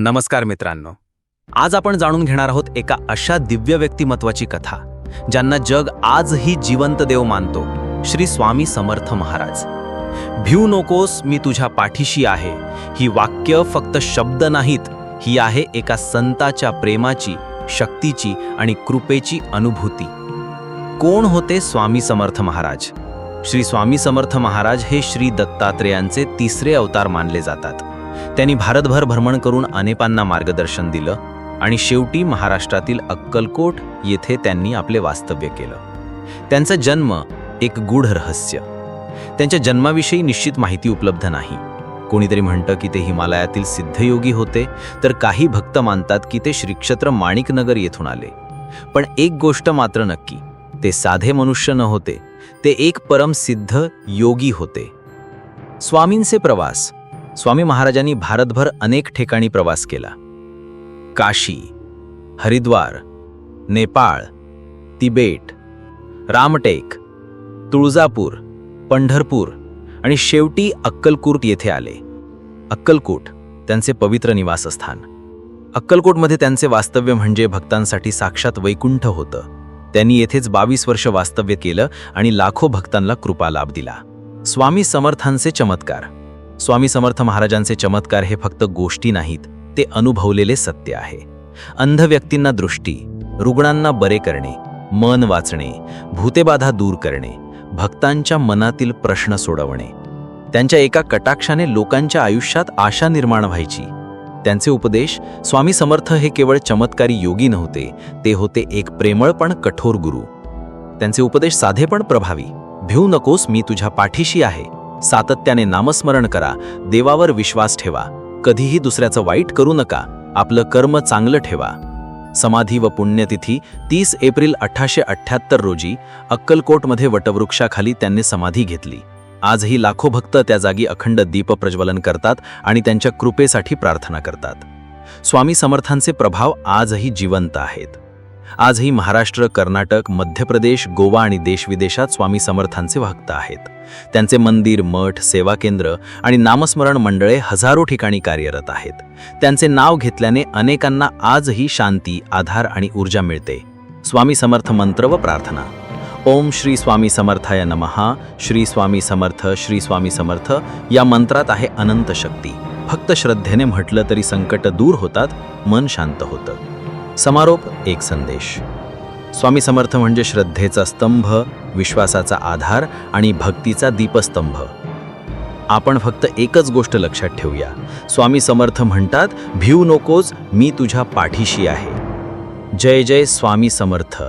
नमस्कार मित्रांनो. आज आपण जाणून घेणार आहोत एका अशा दिव्य व्यक्तिमत्वाची कथा ज्यांना जग आजही जिवंत देव मानतो श्री स्वामी समर्थ महाराज. भिऊ नकोस मी तुझ्या पाठीशी आहे. ही वाक्य फक्त शब्द नाहीत ही आहे एका संताच्या प्रेमाची शक्तीची आणि कृपेची अनुभूती. कोण होते स्वामी समर्थ महाराज? श्री स्वामी समर्थ महाराज हे श्री दत्तात्रेयांचे तिसरे अवतार मानले जातात. त्यांनी भारतभर भ्रमण करून अनेकांना मार्गदर्शन दिलं आणि शेवटी महाराष्ट्रातील अक्कलकोट येथे त्यांनी आपले वास्तव्य केलं. त्यांचा जन्म एक गूढ रहस्य. त्यांच्या जन्माविषयी निश्चित माहिती उपलब्ध नाही. कोणीतरी म्हणतं की ते हिमालयातील सिद्धयोगी होते तर काही भक्त मानतात की ते श्रीक्षेत्र माणिकनगर येथून आले. पण एक गोष्ट मात्र नक्की ते साधे मनुष्य न होते ते एक परमसिद्ध योगी होते. स्वामींचे प्रवास स्वामी महाराजांनी भारतभर अनेक ठिकाणी प्रवास केला. काशी हरिद्वार नेपाळ तिबेट रामटेक तुळजापूर पंढरपूर आणि शेवटी अक्कलकूट येथे आले. अक्कलकोट त्यांचे पवित्र निवासस्थान. अक्कलकोटमध्ये त्यांचे वास्तव्य म्हणजे भक्तांसाठी साक्षात वैकुंठ होतं. त्यांनी येथेच बावीस वर्ष वास्तव्य केलं आणि लाखो भक्तांना कृपा लाभ दिला. स्वामी समर्थांचे चमत्कार स्वामी समर्थ महाराजांचे चमत्कार हे फक्त गोष्टी नाहीत ते अनुभवलेले सत्य आहे. अंध व्यक्तींना दृष्टी रुग्णांना बरे करणे मन वाचणे भूतेबाधा दूर करणे भक्तांच्या मनातील प्रश्न सोडवणे त्यांच्या एका कटाक्षाने लोकांच्या आयुष्यात आशा निर्माण व्हायची. त्यांचे उपदेश स्वामी समर्थ हे केवळ चमत्कारी योगी नव्हते ते होते एक प्रेमळ पण कठोर गुरु. त्यांचे उपदेश साधे पण प्रभावी. भिऊ नकोस मी तुझ्या पाठीशी आहे. सातत्याने नामस्मरण करा. देवावर विश्वास ठेवा. कधीही दुसऱ्याचं वाईट करू नका. आपलं कर्म चांगलं ठेवा. समाधी व पुण्यतिथी तीस एप्रिल अठराशे अठ्ठ्याहत्तर रोजी अक्कलकोटमध्ये वटवृक्षाखाली त्यांनी समाधी घेतली. आजही लाखो भक्त त्या जागी अखंड दीप प्रज्वलन करतात आणि त्यांच्या कृपेसाठी प्रार्थना करतात. स्वामी समर्थांचे प्रभाव आजही जिवंत आहेत. आजही महाराष्ट्र कर्नाटक मध्य प्रदेश गोवा आणि देशविदेशात स्वामी समर्थांचे भक्त आहेत. त्यांचे मंदिर मठ सेवा केंद्र आणि नामस्मरण मंडळे हजारो ठिकाणी कार्यरत आहेत. त्यांचे नाव घेतल्याने अनेकांना आजही शांती आधार आणि ऊर्जा मिळते. स्वामी समर्थ मंत्र व प्रार्थना. ओम श्री स्वामी समर्थाय नमहा. श्री स्वामी समर्थ श्री स्वामी समर्थ या मंत्रात आहे अनंत शक्ती. फक्त श्रद्धेने म्हटलं तरी संकट दूर होतात मन शांत होतं. समारोप एक संदेश. स्वामी समर्थ म्हणजे श्रद्धेचा स्तंभ विश्वासाचा आधार आणि भक्तीचा दीपस्तंभ. आपण फक्त एकच गोष्ट लक्षात ठेवूया. स्वामी समर्थ म्हणतात भिऊ नकोस मी तुझ्या पाठीशी आहे. जय जय स्वामी समर्थ.